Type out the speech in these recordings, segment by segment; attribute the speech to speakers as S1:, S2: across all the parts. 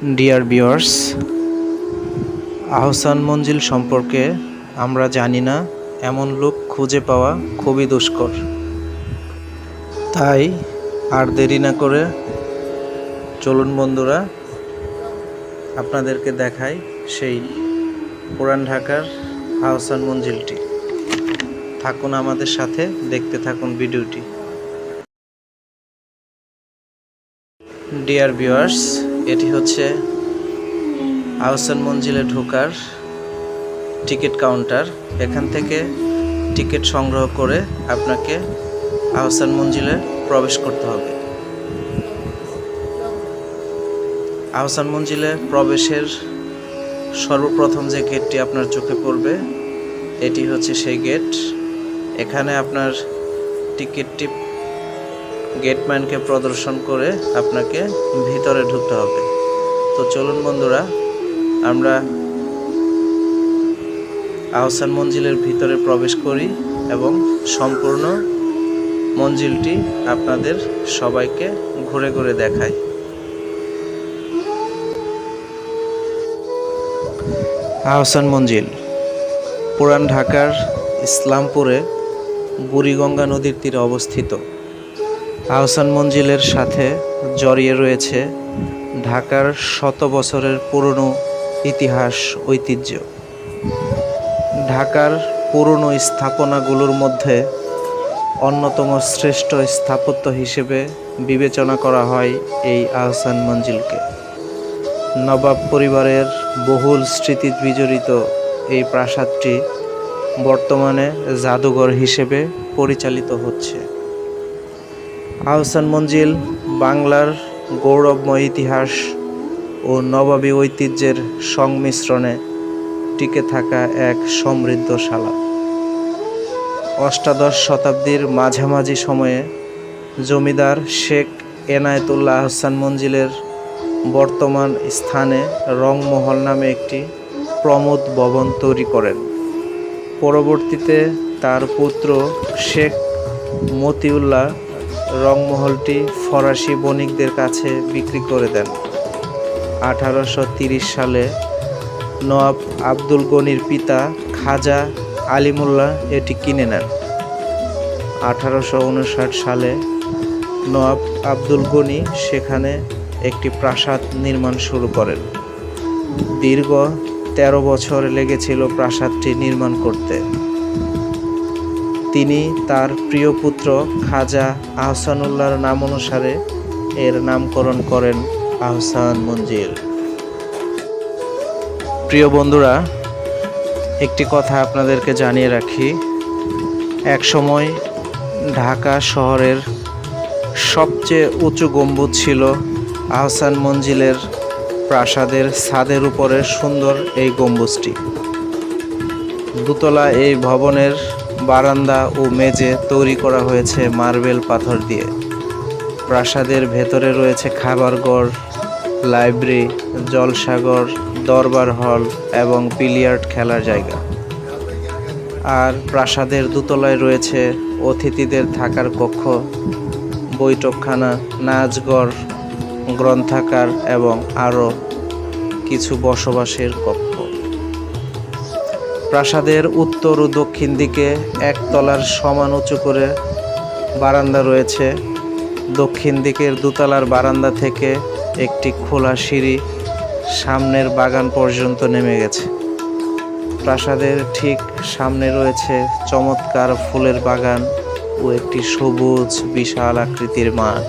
S1: Dear viewers Ahsan Manzil সম্পর্কে আমরা জানি না, এমন লোক খুঁজে পাওয়া খুবই দুষ্কর। তাই আর দেরি না করে চলুন বন্ধুরা, আপনাদেরকে দেখাই সেই পুরান ঢাকার আহসান মঞ্জিলটি। থাকুন আমাদের সাথে, দেখতে থাকুন ভিডিওটি। ডিয়ার ভিউয়ার্স এটি হচ্ছে আহসান মঞ্জিলে ঢোকার টিকিট কাউন্টার। এখান থেকে টিকিট সংগ্রহ করে আপনাকে আহসান মঞ্জিলে প্রবেশ করতে হবে। আহসান মঞ্জিলে প্রবেশের সর্বপ্রথম যে গেটটি আপনার চোখে পড়বে, এটি হচ্ছে সেই গেট। এখানে আপনার টিকিটটি গেটম্যানকে প্রদর্শন করে আপনাকে ভিতরে ঢুকতে হবে। তো চলুন বন্ধুরা, আমরা আহসান মঞ্জিলের ভিতরে প্রবেশ করি এবং সম্পূর্ণ মঞ্জিলটি আপনাদের সবাইকে ঘুরে ঘুরে দেখাই। আহসান মঞ্জিল, পুরান ঢাকার ইসলামপুরে বুড়িগঙ্গা নদীর তীরে অবস্থিত। আহসান মঞ্জিলের সাথে জড়িয়ে রয়েছে ঢাকার শত বছরের পুরনো ইতিহাস, ঐতিহ্য। ঢাকার পুরনো স্থাপনাগুলোর মধ্যে অন্যতম শ্রেষ্ঠ স্থাপত্য হিসেবে বিবেচনা করা হয় এই আহসান মঞ্জিলকে। নবাব পরিবারের বহুল স্মৃতি বিজড়িত এই প্রাসাদটি বর্তমানে জাদুঘর হিসেবে পরিচালিত হচ্ছে। আহসান মঞ্জিল, বাংলার গৌরবময় ইতিহাস ও নবাবী ঐতিহ্যের সংমিশ্রণে টিকে থাকা এক সমৃদ্ধশালা। অষ্টাদশ শতাব্দীর মাঝামাঝি সময়ে জমিদার শেখ এনায়েতুল্লাহ আহসান মঞ্জিলের বর্তমান স্থানে রংমহল নামে একটি প্রমোদ ভবন তৈরি করেন। পরবর্তীতে তার পুত্র শেখ মতিউল্লাহ রংমহলটি ফরাসি বণিকদের কাছে বিক্রি করে দেন। আঠারোশো সালে নওয়াব আব্দুল গনির পিতা খাজা আলিমুল্লাহ এটি কিনে নেন। আঠারোশো উনষাট সালে নওয়াব আব্দুল গনি সেখানে একটি প্রাসাদ নির্মাণ শুরু করেন। দীর্ঘ তেরো বছর লেগেছিল প্রাসাদটি নির্মাণ করতে। তিনি তার প্রিয় পুত্র খাজা আহসানুল্লাহর নাম অনুসারে এর নামকরণ করেন আহসান মঞ্জিল। প্রিয় বন্ধুরা, একটি কথা আপনাদেরকে জানিয়ে রাখি। এক সময় ঢাকা শহরের সবচেয়ে উঁচু গম্বুজ ছিল আহসান মঞ্জিলের প্রাসাদের ছাদের উপরে সুন্দর এই গম্বুজটি। দুতলা এই ভবনের বারান্দা ও মেঝে তৈরি করা হয়েছে মার্বেল পাথর দিয়ে। প্রাসাদের ভেতরে রয়েছে খাবারঘর লাইব্রেরি, জলসাগর, দরবার হল এবং বিলিয়ার্ড খেলার জায়গা। আর প্রাসাদের দোতলায় রয়েছে অতিথিদের থাকার কক্ষ, বৈঠকখানা, নাচঘর গ্রন্থাকার এবং আরও কিছু বসবাসের কক্ষ। প্রাসাদের উত্তর ও দক্ষিণ দিকে একতলার সমান উঁচু করে বারান্দা রয়েছে। দক্ষিণ দিকের দোতলার বারান্দা থেকে একটি খোলা সিঁড়ি সামনের বাগান পর্যন্ত নেমে গেছে। প্রাসাদের ঠিক সামনে রয়েছে চমৎকার ফুলের বাগান ও একটি সবুজ, বিশাল আকৃতির মাঠ।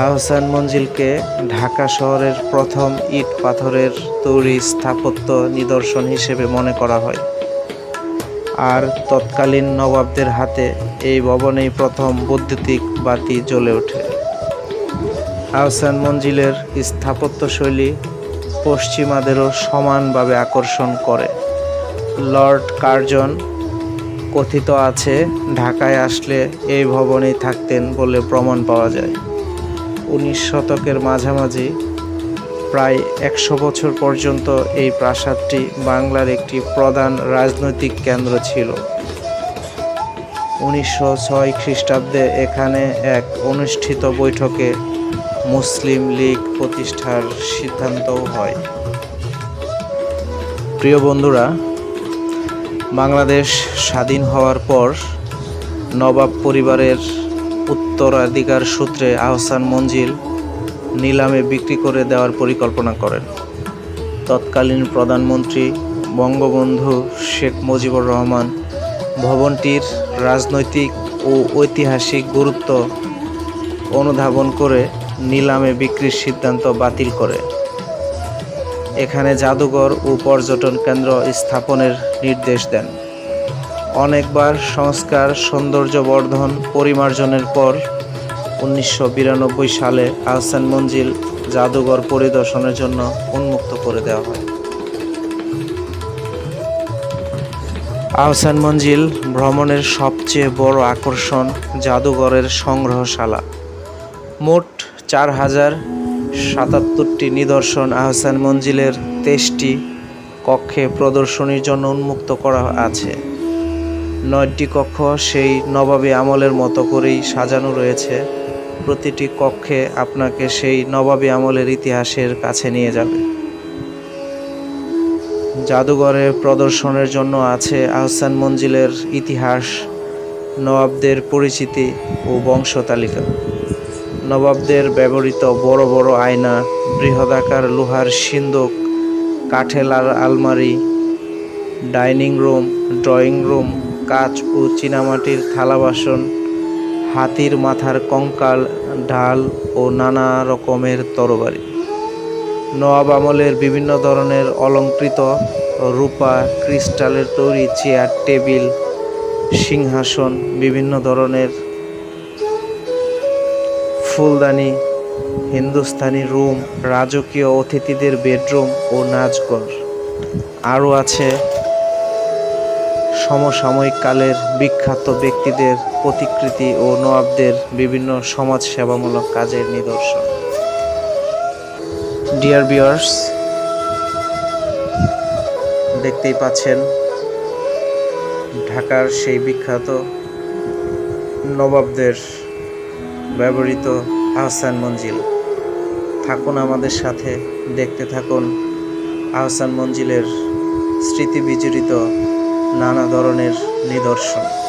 S1: আহসান মঞ্জিলকে ঢাকা শহরের প্রথম ইট পাথরের তৈরি স্থাপত্য নিদর্শন হিসেবে মনে করা হয়। আর তৎকালীন নবাবদের হাতে এই ভবনেই প্রথম বৈদ্যুতিক বাতি জ্বলে ওঠে। আহসান মঞ্জিলের স্থাপত্যশৈলী পশ্চিমাদেরও সমানভাবে আকর্ষণ করে। লর্ড কার্জন, কথিত আছে, ঢাকায় আসলে এই ভবনেই থাকতেন বলে প্রমাণ পাওয়া যায়। উনিশ শতকের মাঝামাঝি, প্রায় একশো বছর পর্যন্ত এই প্রাসাদটি বাংলার একটি প্রধান রাজনৈতিক কেন্দ্র ছিল। উনিশশো ছয় খ্রিস্টাব্দে এখানে এক অনুষ্ঠিত বৈঠকে মুসলিম লীগ প্রতিষ্ঠার সিদ্ধান্তও হয়। প্রিয় বন্ধুরা, বাংলাদেশ স্বাধীন হওয়ার পর নবাব পরিবারের উত্তরাধিকার সূত্রে আহসান মঞ্জিল নিলামে বিক্রি করে দেওয়ার পরিকল্পনা করেন। তৎকালীন প্রধানমন্ত্রী বঙ্গবন্ধু শেখ মুজিবুর রহমান ভবনটির রাজনৈতিক ও ঐতিহাসিক গুরুত্ব অনুধাবন করে নিলামে বিক্রির সিদ্ধান্ত বাতিল করে। এখানে জাদুঘর ও পর্যটন কেন্দ্র স্থাপনের নির্দেশ দেন। অনেকবার সংস্কার, সৌন্দর্য বর্ধন, পরিমার্জনের পর উনিশশো বিরানব্বই সালে আহসান মঞ্জিল জাদুঘর পরিদর্শনের জন্য উন্মুক্ত করে দেওয়া হয়। আহসান মঞ্জিল ভ্রমণের সবচেয়ে বড় আকর্ষণ জাদুঘরের সংগ্রহশালা। মোট চার হাজার সাতাত্তরটি নিদর্শন আহসান মঞ্জিলের তেইশটি কক্ষে প্রদর্শনীর জন্য উন্মুক্ত করা আছে। নয়টি কক্ষ সেই নবাবী আমলের মতো করেই সাজানো রয়েছে। প্রতিটি কক্ষে আপনাকে সেই নবাবী আমলের ইতিহাসের কাছে নিয়ে যাবে। জাদুঘরে প্রদর্শনের জন্য আছে আহসান মঞ্জিলের ইতিহাস, নবাবদের পরিচিতি ও বংশ তালিকা। নবাবদের ব্যবহৃত বড় বড় আয়না, বৃহদাকার লোহার সিন্দুক কাঠেলার আলমারি, ডাইনিং রুম, ড্রয়িং রুম কাচ ও চীনামাটির থালা বাসন, হাতির মাথার কঙ্কাল ঢাল ও নানা রকমের তরবারি। নবাব আমলের বিভিন্ন ধরনের অলঙ্কৃত রূপা, ক্রিস্টালের তৈরি চেয়ার, টেবিল, সিংহাসন, বিভিন্ন ধরনের ফুলদানি, হিন্দুস্তানি রুম, রাজকীয় অতিথিদের বেডরুম ও নাচঘর। আরও আছে সমসাময়িক কালের বিখ্যাত ব্যক্তিদের প্রতিকৃতি ও নবাবদের বিভিন্ন সমাজ সেবামূলক কাজের নিদর্শন। ডিয়ার বিয়ার্স দেখতেই পাচ্ছেন, ঢাকার সেই বিখ্যাত নবাবদের ব্যবহৃত আহসান মঞ্জিল। থাকুন আমাদের সাথে, দেখতে থাকুন আহসান মঞ্জিলের স্মৃতি বিজড়িত নানা ধরনের নিদর্শন।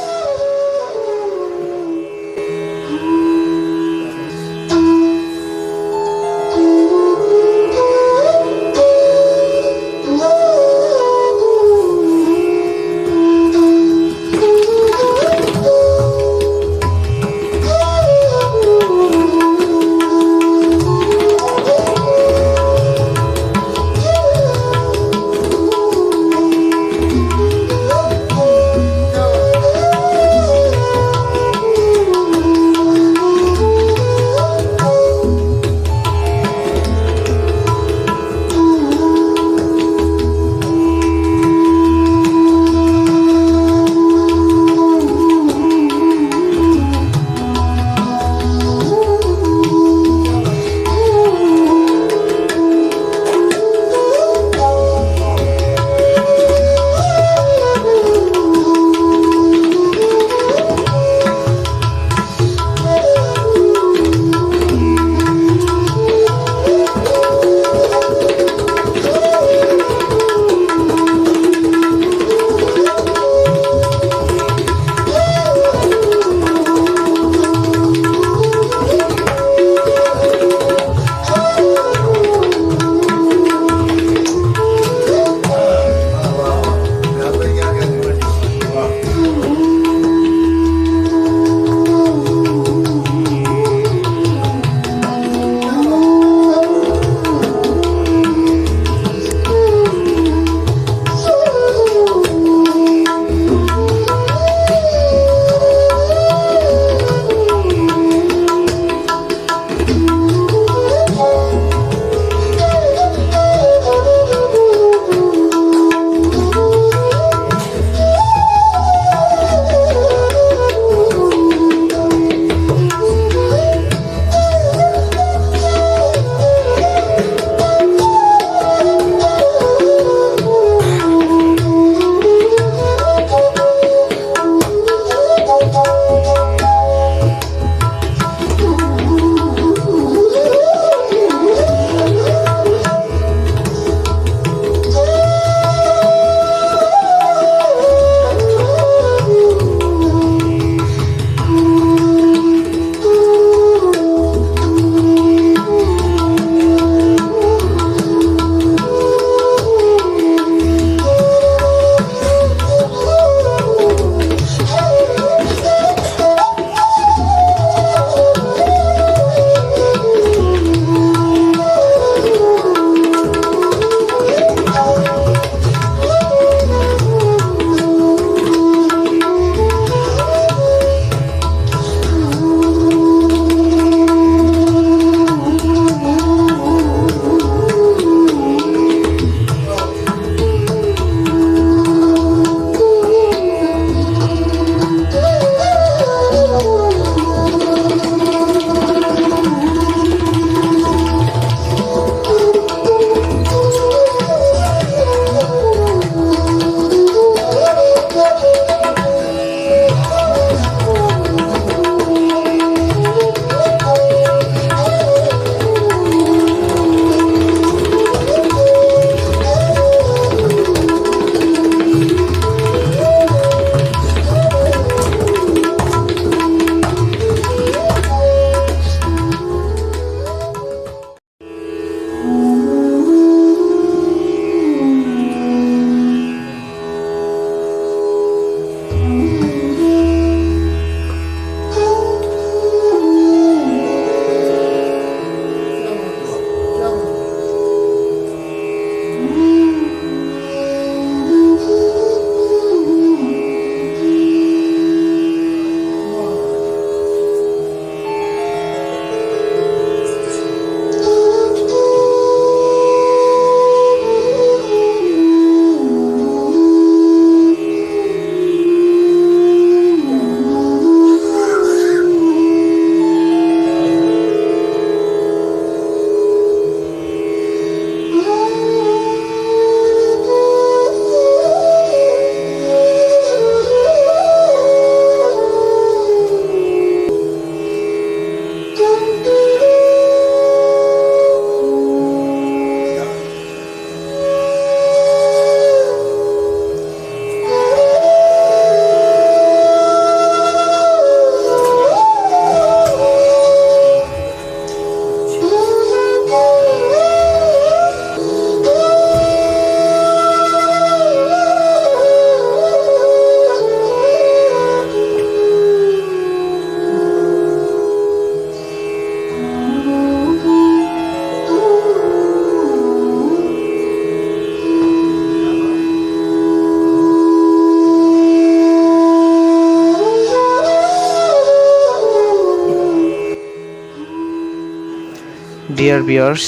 S1: ডিয়ার বিয়ার্স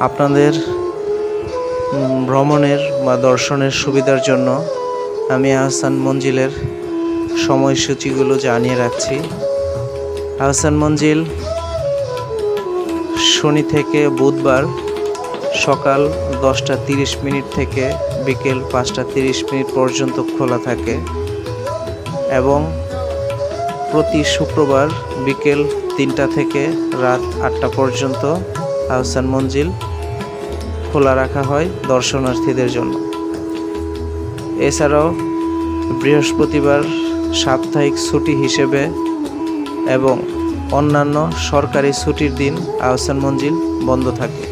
S1: আপনাদের ভ্রমণের বা দর্শনের সুবিধার জন্য আমি আহসান মঞ্জিলের সময়সূচিগুলো জানিয়ে রাখছি। আহসান মঞ্জিল শনি থেকে বুধবার সকাল দশটা তিরিশ মিনিট থেকে বিকেল পাঁচটা তিরিশ মিনিট পর্যন্ত খোলা থাকে এবং প্রতি শুক্রবার বিকেল তিনটা থেকে রাত আটটা পর্যন্ত আহসান মঞ্জিল খোলা রাখা হয় দর্শনার্থীদের জন্য। এছাড়াও বৃহস্পতিবার সাপ্তাহিক ছুটি হিসেবে এবং অন্যান্য সরকারি ছুটির দিন আহসান মঞ্জিল বন্ধ থাকে।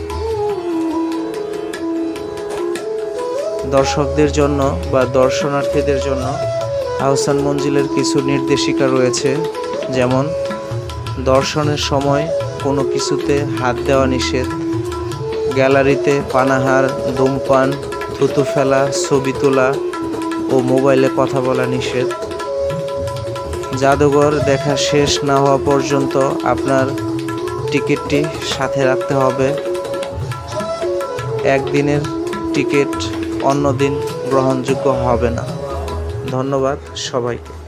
S1: দর্শকদের জন্য বা দর্শনার্থীদের জন্য আহসান মঞ্জিলের কিছু নির্দেশিকা রয়েছে, যেমন দর্শনের সময় কোনো কিছুতে হাত দেওয়া নিষেধ। গ্যালারিতে পানাহার, ধূমপান, থুতু ফেলা, ছবি তোলা ও মোবাইলে কথা বলা নিষেধ। জাদুঘর দেখা শেষ না হওয়া পর্যন্ত আপনার টিকিটটি সাথে রাখতে হবে। একদিনের টিকিট অন্য দিন গ্রহণযোগ্য হবে না। ধন্যবাদ সবাইকে।